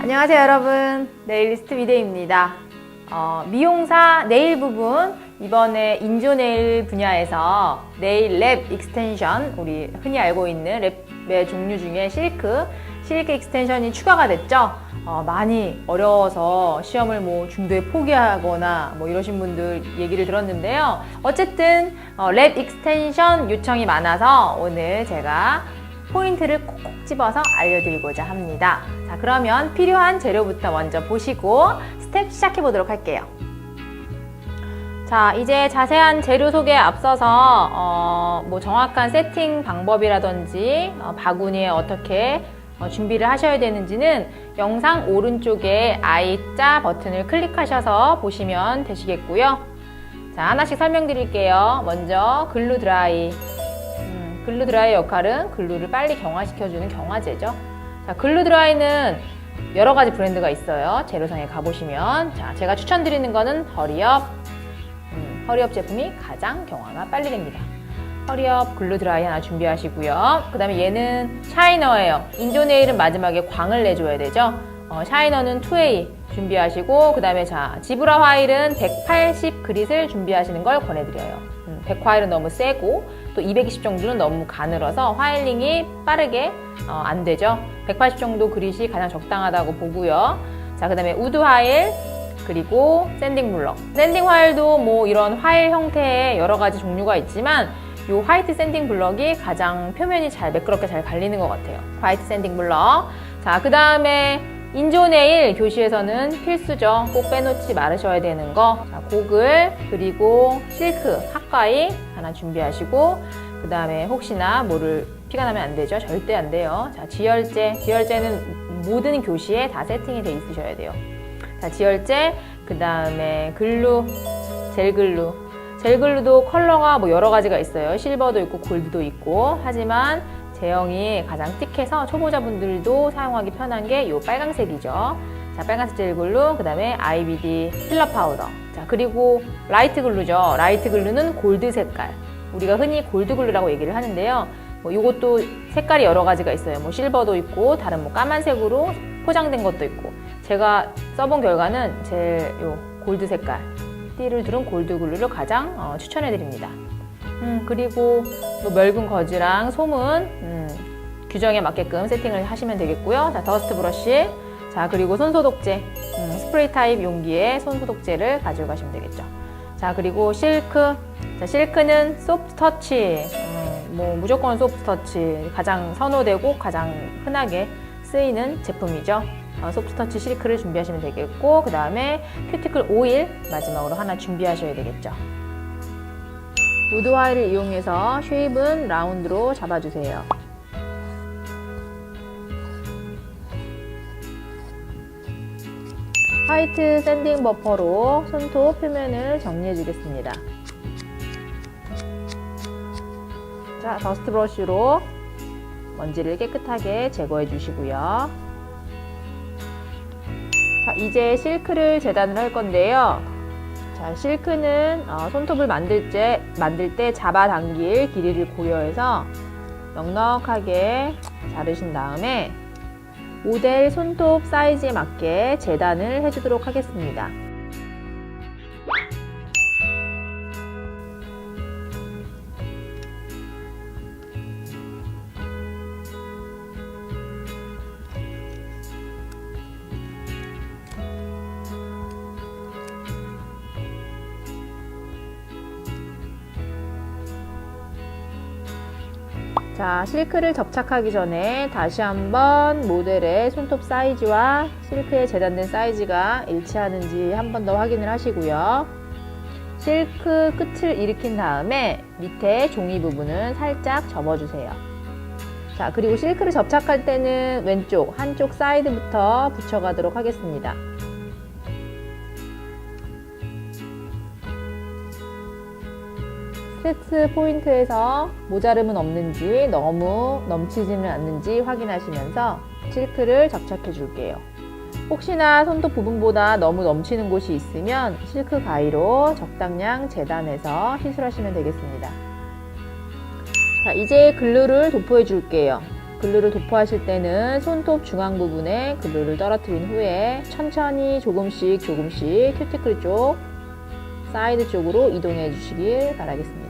안녕하세요 여러분. 네일리스트 미대입니다. 어, 미용사 네일 부분 이번에 인조 네일 분야에서 네일 랩 익스텐션 우리 흔히 알고 있는 랩의 종류 중에 실크 실크 익스텐션이 추가가 됐죠 어, 많이 어려워서 시험을 뭐 중도에 포기하거나 뭐 이러신 분들 얘기를 들었는데요 어쨌든 어, 랩 익스텐션 요청이 많아서 오늘 제가 포인트를 콕콕 집어서 알려드리고자 합니다. 자, 그러면 필요한 재료부터 먼저 보시고 스텝 시작해 보도록 할게요. 자, 이제 자세한 재료 소개에 앞서서 어, 뭐 정확한 세팅 방법이라든지 어, 바구니에 어떻게 어, 준비를 하셔야 되는지는 영상 오른쪽에 I자 버튼을 클릭하셔서 보시면 되시겠고요. 자, 하나씩 설명드릴게요. 먼저 글루 드라이. 음, 글루 드라이 역할은 글루를 빨리 경화시켜주는 경화제죠. 자, 글루 드라이는 여러 가지 브랜드가 있어요. 재료상에 가보시면. 자, 제가 추천드리는 거는 허리업. 음, 허리업 제품이 가장 경화가 빨리 됩니다. 허리업 글루 드라이 하나 준비하시고요. 그 다음에 얘는 샤이너예요. 인조 네일은 마지막에 광을 내줘야 되죠. 어, 샤이너는 2A 준비하시고 그 다음에 자 지브라 화일은 180 그릿을 준비하시는 걸 권해드려요. 음, 100 화일은 너무 세고 또 220 정도는 너무 가늘어서 화일링이 빠르게 어, 안 되죠. 180 정도 그릿이 가장 적당하다고 보고요. 자, 그 다음에 우드 화일, 그리고 샌딩 블럭. 샌딩 화일도 뭐 이런 화일 형태의 여러 가지 종류가 있지만 이 화이트 샌딩 블럭이 가장 표면이 잘 매끄럽게 잘 갈리는 것 같아요. 화이트 샌딩 블럭. 자, 그 다음에 인조 네일 교시에서는 필수죠. 꼭 빼놓지 말으셔야 되는 거. 자, 고글, 그리고 실크, 학과이 하나 준비하시고, 그 다음에 혹시나 뭐를 피가 나면 안 되죠. 절대 안 돼요. 자, 지혈제. 지혈제는 모든 교시에 다 세팅이 돼 있으셔야 돼요. 자, 지혈제, 그 다음에 글루, 젤 글루. 젤글루도 컬러가 뭐 여러 가지가 있어요. 실버도 있고 골드도 있고. 하지만 제형이 가장 틱해서 초보자분들도 사용하기 편한 게 이 빨강색이죠. 자, 빨간색 젤글루, 그 다음에 IBD 필러 파우더. 자, 그리고 라이트 글루죠. 라이트 글루는 골드 색깔. 우리가 흔히 골드 글루라고 얘기를 하는데요. 뭐 이것도 색깔이 여러 가지가 있어요. 뭐 실버도 있고 다른 뭐 까만색으로 포장된 것도 있고. 제가 써본 결과는 제일 요 골드 색깔 띠를 두른 골드 글루를 가장 어, 추천해 드립니다. 음, 그리고 뭐 멸균 거즈랑 솜은 음, 규정에 맞게끔 세팅을 하시면 되겠고요. 자, 더스트 브러쉬. 자, 그리고 손 소독제. 음, 스프레이 타입 용기에 손 소독제를 가지고 가시면 되겠죠. 자, 그리고 실크. 자, 실크는 소프트 터치. 음, 뭐 무조건 소프트 터치. 가장 선호되고 가장 흔하게 쓰이는 제품이죠. 어, 소프트 터치 실크를 준비하시면 되겠고, 그 다음에 큐티클 오일 마지막으로 하나 준비하셔야 되겠죠. 우드 화일을 이용해서 쉐입은 라운드로 잡아주세요. 화이트 샌딩 버퍼로 손톱 표면을 정리해 주겠습니다. 자, 더스트 브러쉬로 먼지를 깨끗하게 제거해 주시고요. 자, 이제 실크를 재단을 할 건데요. 자, 실크는 어, 손톱을 만들 때, 만들 때 잡아당길 길이를 고려해서 넉넉하게 자르신 다음에 모델 손톱 사이즈에 맞게 재단을 해주도록 하겠습니다. 자, 실크를 접착하기 전에 다시 한번 모델의 손톱 사이즈와 실크에 재단된 사이즈가 일치하는지 한 번 더 확인을 하시고요. 실크 끝을 일으킨 다음에 밑에 종이 부분은 살짝 접어주세요. 자, 그리고 실크를 접착할 때는 왼쪽, 한쪽 사이드부터 붙여가도록 하겠습니다. 스테츠 포인트에서 모자름은 없는지 너무 넘치지는 않는지 확인하시면서 실크를 접착해 줄게요. 혹시나 손톱 부분보다 너무 넘치는 곳이 있으면 실크 가위로 적당량 재단해서 시술하시면 되겠습니다. 자, 이제 글루를 도포해 줄게요. 글루를 도포하실 때는 손톱 중앙 부분에 글루를 떨어뜨린 후에 천천히 조금씩 조금씩 큐티클 쪽, 사이드 쪽으로 이동해 주시길 바라겠습니다.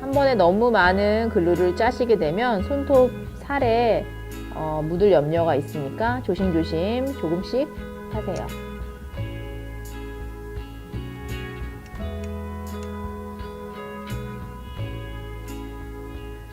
한 번에 너무 많은 글루를 짜시게 되면 손톱 살에 어, 묻을 염려가 있으니까 조심조심 조금씩 하세요.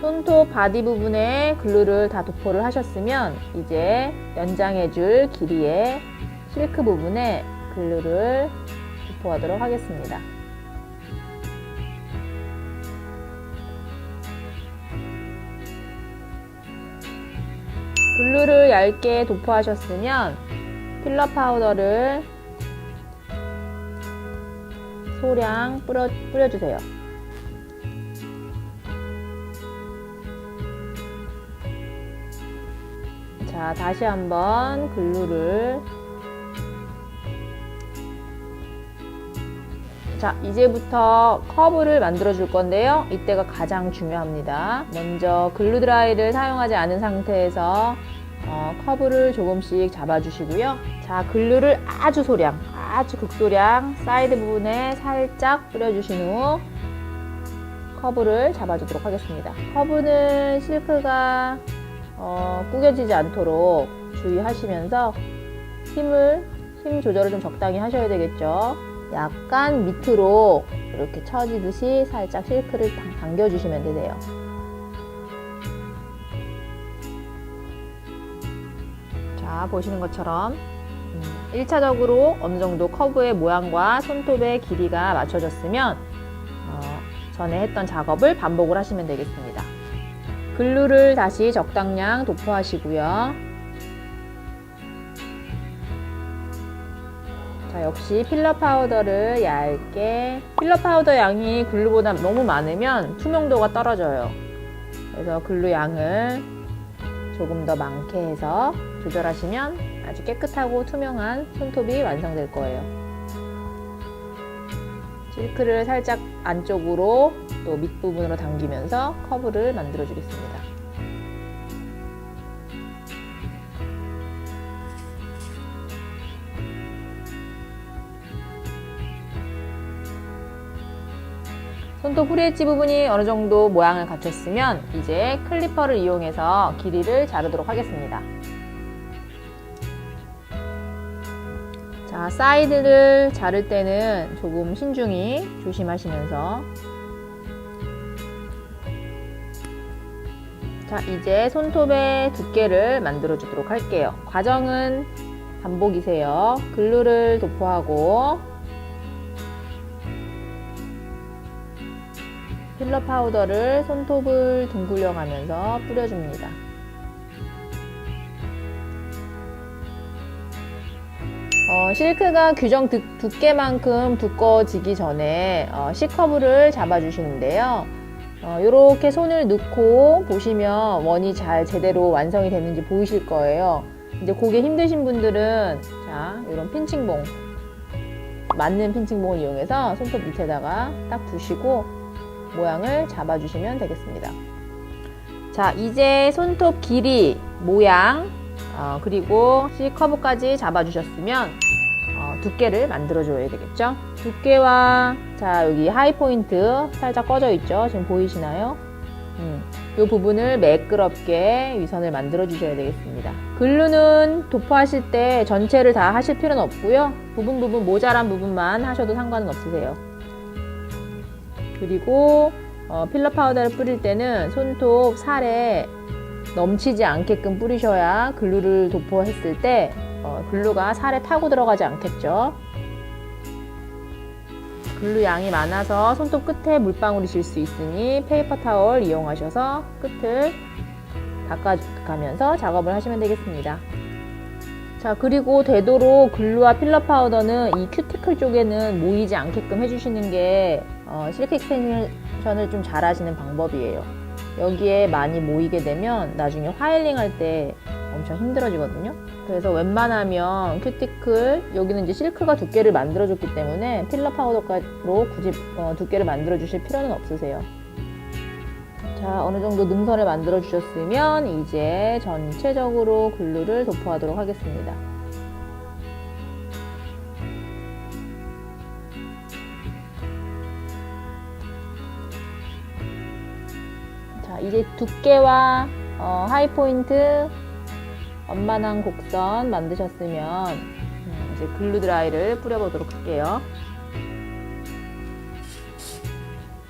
손톱 바디 부분에 글루를 다 도포를 하셨으면 이제 연장해줄 길이의 실크 부분에 글루를 도포하도록 하겠습니다. 글루를 얇게 도포하셨으면 필러 파우더를 소량 뿌려, 뿌려주세요. 자, 다시 한번 글루를 자, 이제부터 커브를 만들어 줄 건데요. 이때가 가장 중요합니다. 먼저 글루 드라이를 사용하지 않은 상태에서 어, 커브를 조금씩 잡아 주시고요. 자, 글루를 아주 소량, 아주 극소량 사이드 부분에 살짝 뿌려 주신 후 커브를 잡아 주도록 하겠습니다. 커브는 실크가 어, 구겨지지 않도록 주의하시면서 힘을 힘 조절을 좀 적당히 하셔야 되겠죠. 약간 밑으로 이렇게 처지듯이 살짝 실크를 당- 당겨주시면 되세요. 자, 보시는 것처럼 음, 1차적으로 어느 정도 커브의 모양과 손톱의 길이가 맞춰졌으면 어, 전에 했던 작업을 반복을 하시면 되겠습니다. 글루를 다시 적당량 도포하시고요. 자, 역시 필러 파우더를 얇게 필러 파우더 양이 글루보다 너무 많으면 투명도가 떨어져요. 그래서 글루 양을 조금 더 많게 해서 조절하시면 아주 깨끗하고 투명한 손톱이 완성될 거예요. 실크를 살짝 안쪽으로 또 밑부분으로 당기면서 커브를 만들어 주겠습니다. 손톱 후리엣지 부분이 어느 정도 모양을 갖췄으면 이제 클리퍼를 이용해서 길이를 자르도록 하겠습니다. 자, 사이드를 자를 때는 조금 신중히 조심하시면서 자, 이제 손톱의 두께를 만들어 주도록 할게요. 과정은 반복이세요. 글루를 도포하고 필러 파우더를 손톱을 둥글려 가면서 뿌려줍니다. 어, 실크가 규정 두, 두께만큼 두꺼워지기 전에 어, C커브를 잡아주시는데요. 이렇게 손을 넣고 보시면 원이 잘 제대로 완성이 됐는지 보이실 거예요. 이제 그게 힘드신 분들은 자 이런 핀칭봉 맞는 핀칭봉을 이용해서 손톱 밑에다가 딱 두시고 모양을 잡아주시면 되겠습니다. 자 이제 손톱 길이, 모양 어, 그리고 C 커브까지 잡아주셨으면 어, 두께를 만들어줘야 되겠죠. 두께와 자 여기 하이 포인트 살짝 꺼져 있죠. 지금 보이시나요? 음, 이 부분을 매끄럽게 위선을 만들어 주셔야 되겠습니다. 글루는 도포하실 때 전체를 다 하실 필요는 없고요. 부분 부분 모자란 부분만 하셔도 상관은 없으세요. 그리고 어, 필러 파우더를 뿌릴 때는 손톱 살에 넘치지 않게끔 뿌리셔야 글루를 도포했을 때 어, 글루가 살에 타고 들어가지 않겠죠. 글루 양이 많아서 손톱 끝에 물방울이 질 수 있으니 페이퍼 타월 이용하셔서 끝을 닦아가면서 작업을 하시면 되겠습니다. 자 그리고 되도록 글루와 필러 파우더는 이 큐티클 쪽에는 모이지 않게끔 해주시는 게 어, 실크 익스텐션을 좀 잘 하시는 방법이에요. 여기에 많이 모이게 되면 나중에 화일링 할 때 엄청 힘들어지거든요. 그래서 웬만하면 큐티클 여기는 이제 실크가 두께를 만들어줬기 때문에 필러 파우더로 굳이 어, 두께를 만들어 주실 필요는 없으세요. 자, 어느 정도 능선을 만들어 주셨으면 이제 전체적으로 글루를 도포하도록 하겠습니다. 이제 두께와 어, 하이포인트 원만한 곡선 만드셨으면 음, 이제 글루 드라이를 뿌려보도록 할게요.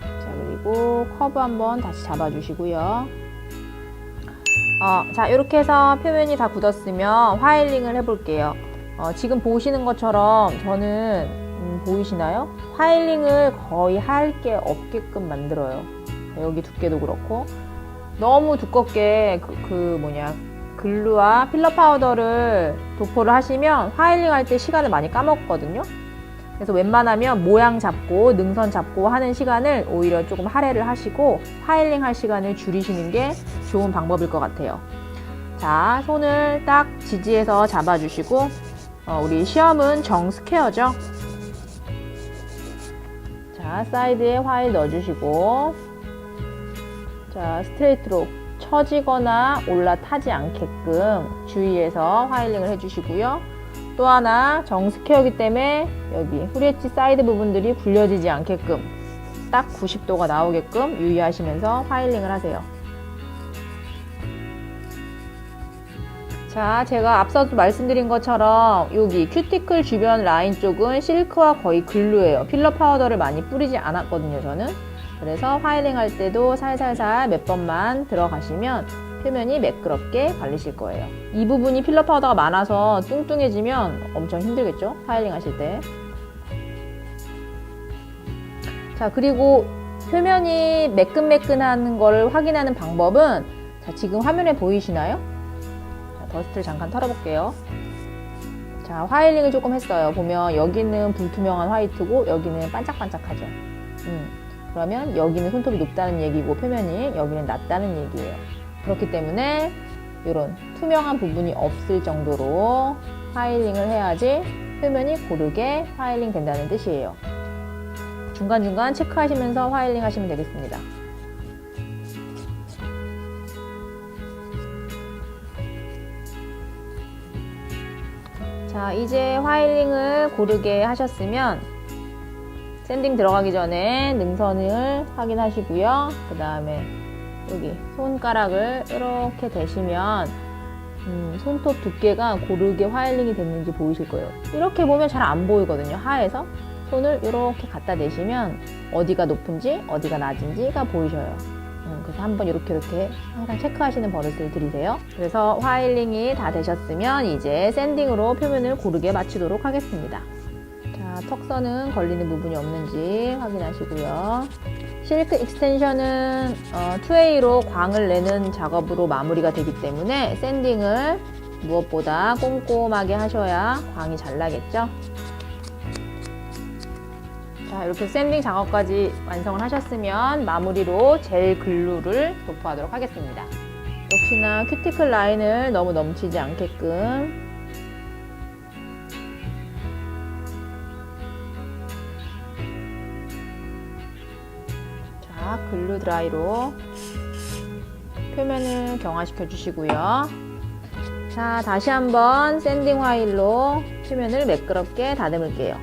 자, 그리고 커브 한번 다시 잡아주시고요. 어, 자, 이렇게 해서 표면이 다 굳었으면 화일링을 해볼게요. 어, 지금 보시는 것처럼 저는 음, 보이시나요? 화일링을 거의 할 게 없게끔 만들어요. 자, 여기 두께도 그렇고 너무 두껍게 그, 그 뭐냐 글루와 필러 파우더를 도포를 하시면 화일링 할 때 시간을 많이 까먹거든요. 그래서 웬만하면 모양 잡고 능선 잡고 하는 시간을 오히려 조금 할애를 하시고 파일링 할 시간을 줄이시는 게 좋은 방법일 것 같아요. 자, 손을 딱 지지해서 잡아주시고 어, 우리 시험은 정 스퀘어죠. 자, 사이드에 화일 넣어주시고 자, 스트레이트로 처지거나 올라타지 않게끔 주의해서 화일링을 해주시고요. 또 하나 정스퀘어기 때문에 여기 후레치 사이드 부분들이 굴려지지 않게끔 딱 90도가 나오게끔 유의하시면서 화일링을 하세요. 자, 제가 앞서도 말씀드린 것처럼 여기 큐티클 주변 라인 쪽은 실크와 거의 글루예요. 필러 파우더를 많이 뿌리지 않았거든요, 저는. 그래서 화이링 할 때도 살살살 몇 번만 들어가시면 표면이 매끄럽게 발리실 거예요. 이 부분이 필러 파우더가 많아서 뚱뚱해지면 엄청 힘들겠죠? 파일링 하실 때. 자, 그리고 표면이 매끈매끈한 걸 확인하는 방법은 자, 지금 화면에 보이시나요? 자, 더스트를 잠깐 털어볼게요. 자, 화일링을 조금 했어요. 보면 여기는 불투명한 화이트고 여기는 반짝반짝하죠. 음. 그러면 여기는 손톱이 높다는 얘기고 표면이 여기는 낮다는 얘기예요. 그렇기 때문에 이런 투명한 부분이 없을 정도로 파일링을 해야지 표면이 고르게 파일링 된다는 뜻이에요. 중간중간 체크하시면서 파일링 하시면 되겠습니다. 자, 이제 화일링을 고르게 하셨으면 샌딩 들어가기 전에 능선을 확인하시고요. 그 다음에 여기 손가락을 이렇게 대시면 음, 손톱 두께가 고르게 화일링이 됐는지 보이실 거예요. 이렇게 보면 잘 안 보이거든요. 하에서 손을 이렇게 갖다 대시면 어디가 높은지 어디가 낮은지가 보이셔요. 음, 그래서 한번 이렇게 이렇게 항상 체크하시는 버릇을 들이세요. 그래서 화일링이 다 되셨으면 이제 샌딩으로 표면을 고르게 맞추도록 하겠습니다. 자, 턱선은 걸리는 부분이 없는지 확인하시고요. 실크 익스텐션은 어, 2A로 광을 내는 작업으로 마무리가 되기 때문에 샌딩을 무엇보다 꼼꼼하게 하셔야 광이 잘 나겠죠. 자, 이렇게 샌딩 작업까지 완성을 하셨으면 마무리로 젤 글루를 도포하도록 하겠습니다. 역시나 큐티클 라인을 너무 넘치지 않게끔 자, 글루 드라이로 표면을 경화시켜 주시고요. 자, 다시 한번 샌딩 화일로 표면을 매끄럽게 다듬을게요.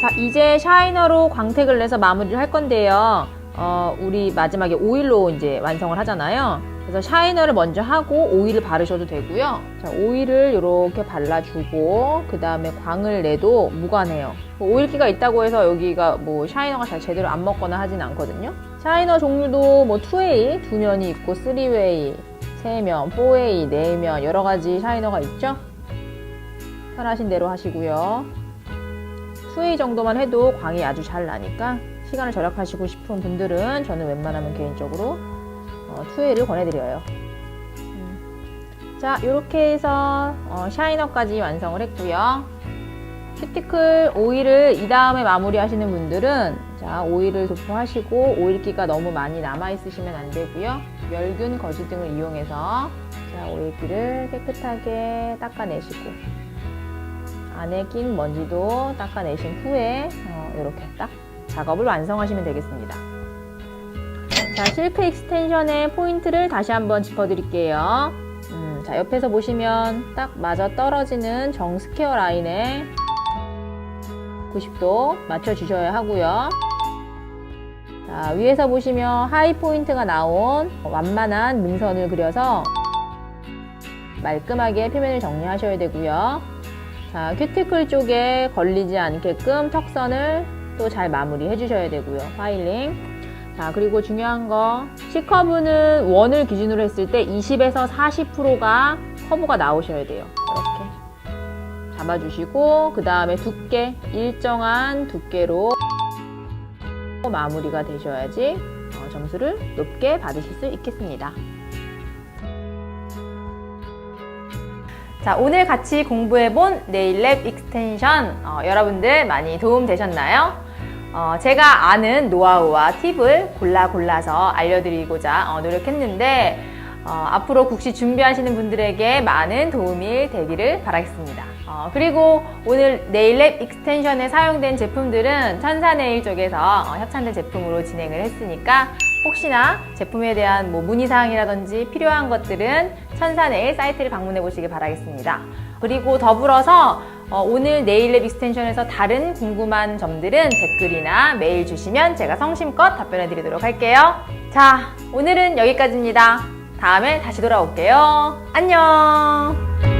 자, 이제 샤이너로 광택을 내서 마무리를 할 건데요. 어, 우리 마지막에 오일로 이제 완성을 하잖아요. 그래서 샤이너를 먼저 하고 오일을 바르셔도 되고요. 자, 오일을 이렇게 발라주고 그 다음에 광을 내도 무관해요. 뭐 오일기가 있다고 해서 여기가 뭐 샤이너가 잘 제대로 안 먹거나 하진 않거든요. 샤이너 종류도 뭐 2웨이 두 면이 있고 3웨이 세 면, 4웨이 네면 여러 가지 샤이너가 있죠. 편하신 대로 하시고요. 2웨이 정도만 해도 광이 아주 잘 나니까 시간을 절약하시고 싶은 분들은 저는 웬만하면 개인적으로 어, 2A를 권해드려요. 음. 자, 이렇게 해서 어, 샤이너까지 완성을 했고요. 큐티클 오일을 이 다음에 마무리 하시는 분들은 자, 오일을 도포하시고 오일기가 너무 많이 남아 있으시면 안 되고요. 멸균 거즈 등을 이용해서 자, 오일기를 깨끗하게 닦아내시고 안에 낀 먼지도 닦아내신 후에 어, 이렇게 딱 작업을 완성하시면 되겠습니다. 자, 실크 익스텐션의 포인트를 다시 한번 짚어드릴게요. 음, 자, 옆에서 보시면 딱 맞아 떨어지는 정 스퀘어 라인에 90도 맞춰주셔야 하고요. 자, 위에서 보시면 하이 포인트가 나온 완만한 능선을 그려서 말끔하게 표면을 정리하셔야 되고요. 자, 큐티클 쪽에 걸리지 않게끔 턱선을 또 잘 마무리 해 주셔야 되고요. 파일링. 자, 그리고 중요한 거. C커브는 원을 기준으로 했을 때 20에서 40%가 커브가 나오셔야 돼요. 이렇게. 잡아주시고, 그 다음에 두께, 일정한 두께로 마무리가 되셔야지 어, 점수를 높게 받으실 수 있겠습니다. 자, 오늘 같이 공부해본 네일랩 익스텐션 어, 여러분들 많이 도움 되셨나요? 어, 제가 아는 노하우와 팁을 골라 골라서 알려드리고자 어, 노력했는데 어, 앞으로 국시 준비하시는 분들에게 많은 도움이 되기를 바라겠습니다. 어, 그리고 오늘 네일랩 익스텐션에 사용된 제품들은 천사네일 쪽에서 어, 협찬된 제품으로 진행을 했으니까 혹시나 제품에 대한 뭐 문의사항이라든지 필요한 것들은 천사네일 사이트를 방문해 보시길 바라겠습니다. 그리고 더불어서 어, 오늘 네일랩 익스텐션에서 다른 궁금한 점들은 댓글이나 메일 주시면 제가 성심껏 답변해 드리도록 할게요. 자, 오늘은 여기까지입니다. 다음에 다시 돌아올게요. 안녕!